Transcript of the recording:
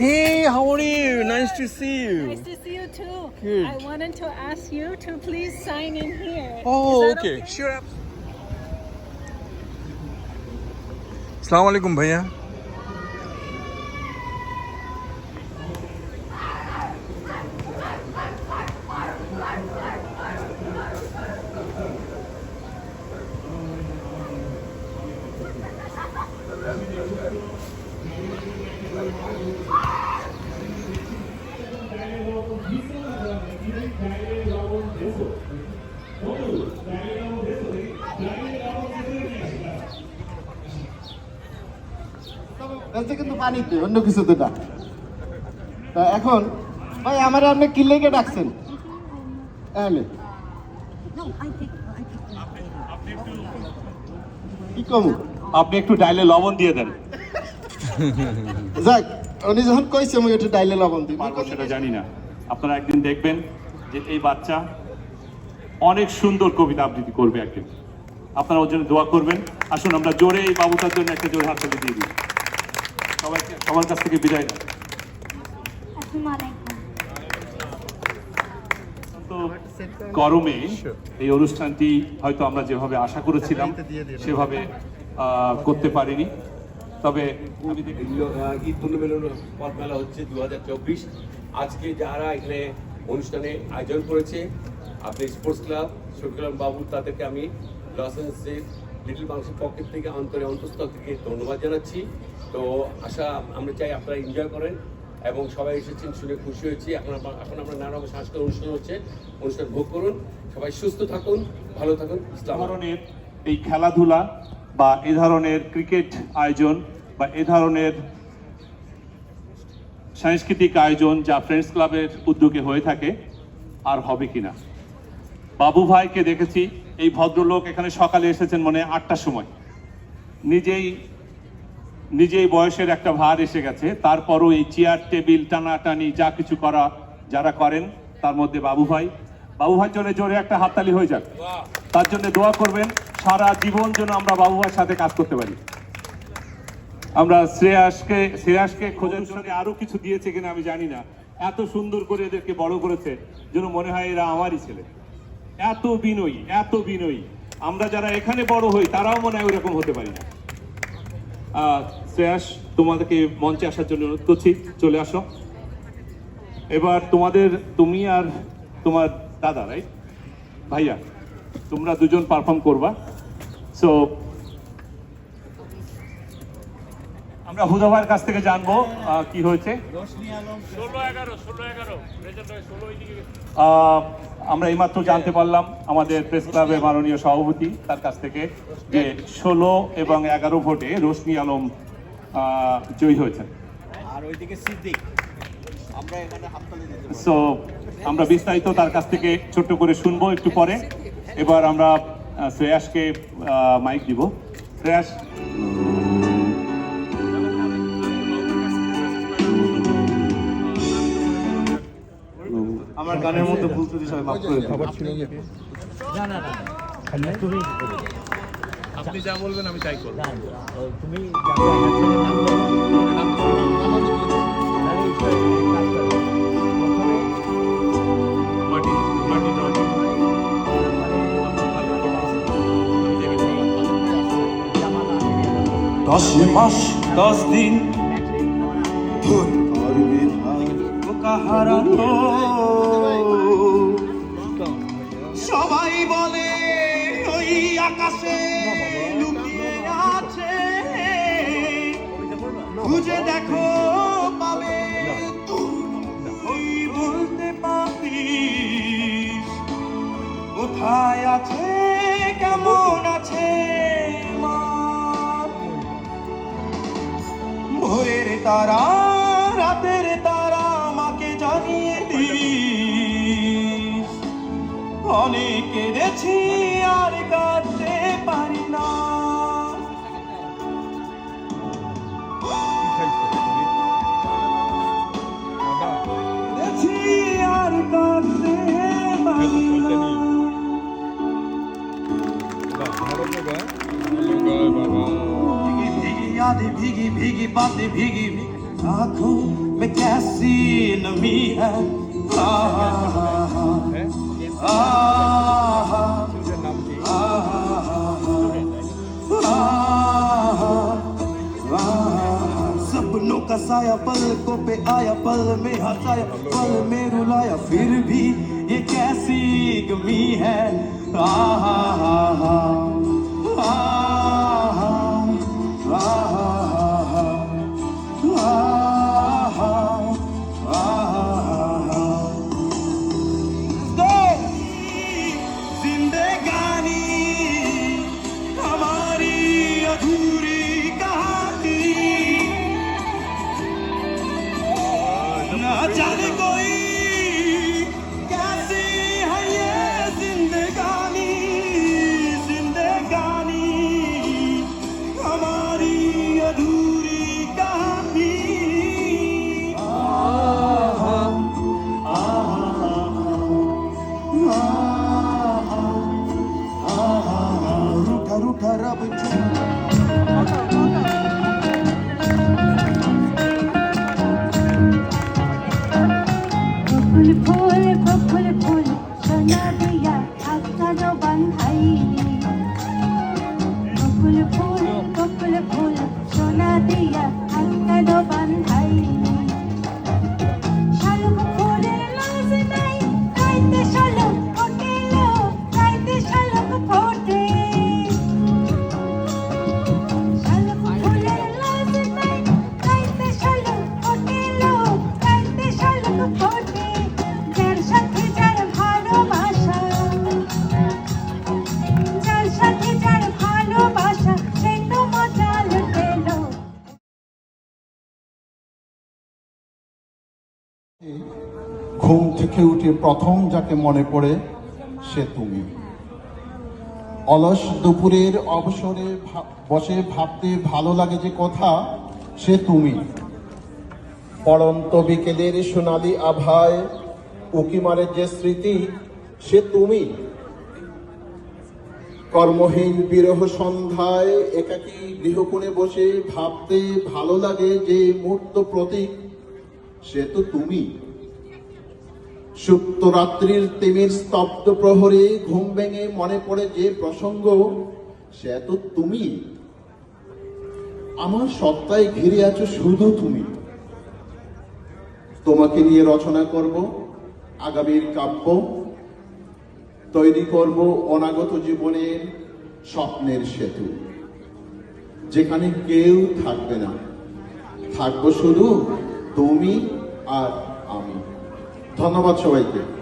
Hey, how are you? Nice to see you. Nice to see you too. Good. I wanted to ask you to please sign in here. Oh, that okay. Sure. Assalamu alaikum, भैया কিন্তু পানিতে অন্য কিছুতে না। তা এখন ভাই আমার আপনি কি লেগে ডাকছেন? I think কি কমু? আপনি একটু ডাইলে লবণ দিয়ে দেন। যাক উনি যখন কইছে আমি একটু ডাইলে লবণ দিই। পারব সেটা জানি না। আপনারা একদিন দেখবেন যে এই বাচ্চা অনেক সুন্দর কবিতা আবৃত্তি করবে একদিন। আপনারা ওর জন্য দোয়া করবেন। আসুন আমরা জোরে এই বাবুটার জন্য একটা জোরে হাততালি দিয়ে দিই। সবাইকে সবার কাছ থেকে বিদায় তো গরমে এই অনুষ্ঠানটি হয়তো আমরা যেভাবে আশা করেছিলাম সেভাবে করতে পারিনি। তবে আমি দেখি আহ, ঈদ পুনর্মিলন পথ মেলা হচ্ছে দু হাজার চব্বিশ। আজকে যারা এখানে অনুষ্ঠানে আয়োজন করেছে আপনি স্পোর্টস ক্লাব শফিকুল বাবু তাদেরকে আমি লস এঞ্জেলসের লিটল বাংলাদেশের পকেট থেকে অন্তরে অন্তঃস্থল থেকে ধন্যবাদ জানাচ্ছি। তো আশা আমরা চাই আপনারা এনজয় করেন এবং সবাই এসেছেন শুনে খুশি হয়েছি। এখন এখন আমরা নানা রকম সাংস্কৃতিক অনুষ্ঠান হচ্ছে, অনুষ্ঠান ভোগ করুন। সবাই সুস্থ থাকুন, ভালো থাকুন। ধরনের এই খেলাধুলা বা এ ধরনের ক্রিকেট আয়োজন বা এ ধরনের সাংস্কৃতিক আয়োজন যা ফ্রেন্ডস ক্লাবের উদ্যোগে হয়ে থাকে, আর হবে কিনা? বাবু ভাইকে দেখেছি। এই ভদ্রলোক এখানে সকালে এসেছেন মনে আটটার সময়। নিজেই নিজেই বয়সের একটা ভার এসে গেছে। তারপরও এই চেয়ার টেবিল টানাটানি, যা কিছু করা, যারা করেন, তার মধ্যে বাবু ভাই। বাবু ভাই জন্য জোরে একটা হাততালি হয়ে যাক। তার জন্য দোয়া করবেন, সারা জীবন যেন আমরা বাবু ভাইয়ের সাথে কাজ করতে পারি। আমরা শ্রেয়াসকে শ্রেয়াসকে খোঁজার সঙ্গে আরও কিছু দিয়েছে কিনা আমি জানি না। এত সুন্দর করে এদেরকে বড় করেছে, যেন মনে হয় এরা আমারই ছেলে। এত বিনয়ী এত বিনয়ী। আমরা যারা এখানে বড় হই, তারাও মনে হয় ওইরকম হতে পারি না। শ্রেয়াস, তোমাদেরকে মঞ্চে আসার জন্য অনুরোধ করছি, চলে আসো। এবার তোমাদের, তুমি আর তোমার দাদা রাইট ভাইয়া, তোমরা দুজন পারফর্ম করবা। সো আমরা হুদা ভাইয়ের কাছ থেকে জানব কি হয়েছে। আমরা এইমাত্র জানতে পারলাম আমাদের প্রেস ক্লাবের মাননীয় সভাপতি তার কাছ থেকে যে ষোলো এবং এগারো ভোটে রোশনি আলম জয়ী হয়েছেন। আর ওইদিকে সিদ্দিক সো আমরা বিস্তারিত তার কাছ থেকে ছোট্ট করে শুনব একটু পরে। এবার আমরা শ্রেয়াসকে মাইক দিব। শ্রেয়াস। গানের মধ্যে ভুল ত্রুটি সবাই মাফ করে দেবেন। আপনি যা বলবেন আমি তাই করব তুমি যাকে একজনের নাম বলো, নাম সবাই বলে, ওই আকাশে লুকিয়ে আছে। খুঁজে দেখো, পাবে ওই বলতে পারিস, কোথায় আছে, কেমন আছে মা? ভোরের তারা রাতের অনেক কেঁদেছি আর কাঁদতে পারি না কেঁদেছি আর কাঁদতে পারি না ভিগি ভিগি আধি ভিগি ভিগি পাতে ভিগি ভিগি आंखों में कैसी नमी है आहा, आहा, सपनों का पल को पे आया, पल में हसाया, पल में रुलाया, फिर भी ये कैसी गमी है? आहा आहा आहा। Поле, поле, поле, поле, поле, থেকে উঠে প্রথম যাকে মনে পড়ে, সে তুমি। অলস দুপুরের অবসরে বসে ভাবতে ভালো লাগে যে কথা, সে তুমি। পড়ন্ত বিকেলের সোনালি আভায় উকিমারের যে স্মৃতি, সে তুমি। কর্মহীন বিরহ সন্ধ্যায় একাকী গৃহকোণে বসে ভাবতে ভালো লাগে যে মূর্ত প্রতীক, সে তো তুমি। সুপ্ত রাত্রির তিমির স্তব্ধ প্রহরে ঘুম ভেঙে মনে পড়ে যে প্রসঙ্গ, সে তো তুমি। আমার সত্তায় ঘিরে আছো শুধু তুমি। তোমাকে নিয়ে রচনা করব, আগামীর কাব্য। তৈরি করব অনাগত জীবনের স্বপ্নের সেতু। যেখানে কেউ থাকবে না। থাকব শুধু তুমি আর আমি। ধন্যবাদ সবাইকে